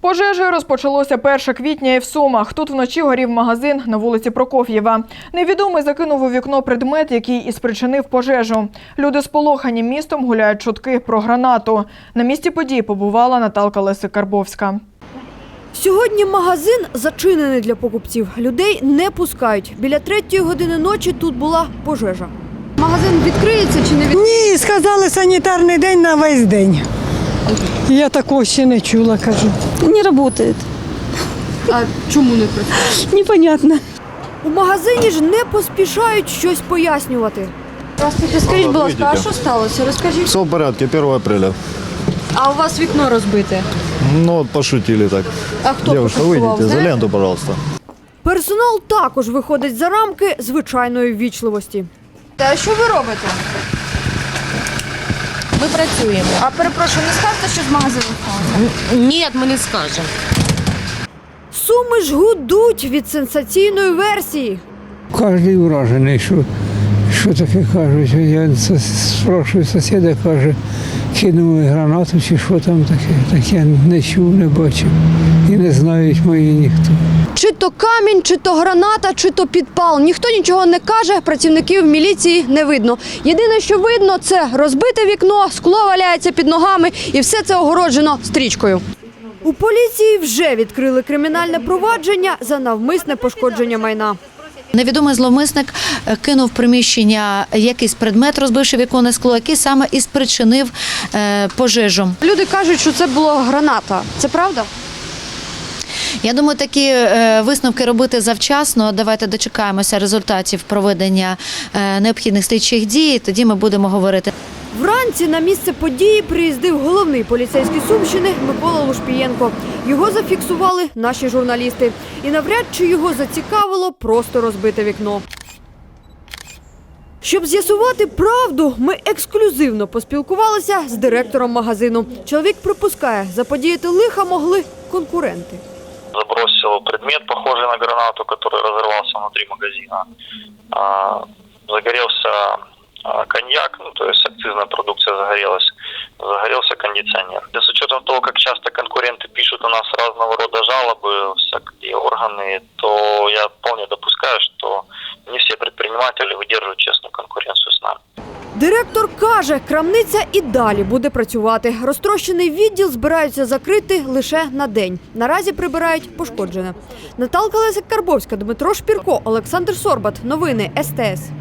Пожежею розпочалося 1 квітня і в Сумах. Тут вночі горів магазин на вулиці Прокоф'єва. Невідомий закинув у вікно предмет, який і спричинив пожежу. Люди сполохані містом гуляють чутки про гранату. На місці події побувала Наталка Лесик-Карбовська. Сьогодні магазин зачинений для покупців. Людей не пускають. Біля третьої години ночі тут була пожежа. Магазин відкриється чи не відкриється? Ні, сказали санітарний день на весь день. Я такого ще не чула, кажу. Не работает. А чому не працює? Непонятно. У магазині ж не поспішають щось пояснювати. Здравствуйте, скажіть, будь ласка, а що сталося? Розкажіть. Все в порядке, 1 апреля. А у вас вікно розбите. Ну, вот пошутили так. А хто Девушка, пошуткував, выйдите за знаєте? ленту, пожалуйста. Персонал також виходить за рамки звичайної ввічливості. А що ви робите? Ми працюємо. А перепрошую, не скажете, що з магазину? Ні, ми не скажемо. Суми ж гудуть від сенсаційної версії. Кожний вражений, що, що таке кажуть. Я с- сусіда, каже, кинули гранату чи що там таке. Так я не чув, не бачив. І не знають мої ніхто. Чи то камінь, чи то граната, чи то підпал. Ніхто нічого не каже, працівників міліції не видно. Єдине, що видно, це розбите вікно, скло валяється під ногами, і все це огороджено стрічкою. У поліції вже відкрили кримінальне провадження за навмисне пошкодження майна. Невідомий зловмисник е, кинув в приміщення якийсь предмет, розбивши віконне скло, який саме і спричинив е, пожежу. Люди кажуть, що це була граната. Це правда? Я думаю, такі е, висновки робити завчасно. Давайте дочекаємося результатів проведення е, необхідних слідчих дій. Тоді ми будемо говорити. Вранці на місце події приїздив головний поліцейський Сумщини Микола Лушпієнко. Його зафіксували наші журналісти. І навряд чи його зацікавило просто розбите вікно. Щоб з'ясувати правду, ми ексклюзивно поспілкувалися з директором магазину. Чоловік припускає, заподіяти лиха могли конкуренти. Забросил предмет, похожий на гранату, который разорвался внутри магазина. А, Загорелся а, коньяк, ну, то есть акцизная продукция загорелась, загорелся кондиционер. Да, С учетом того, как часто конкуренты пишут у нас разного рода жалобы всякие органы, то я вполне допускаю, что не все предприниматели выдерживают честную конкуренцию с нами. Директор каже, крамниця і далі буде працювати. Розтрощений відділ збираються закрити лише на день. Наразі прибирають пошкоджене. Наталка Лесик Карбовська, Дмитро Шпірко, Олександр Сорбат. Новини СТС.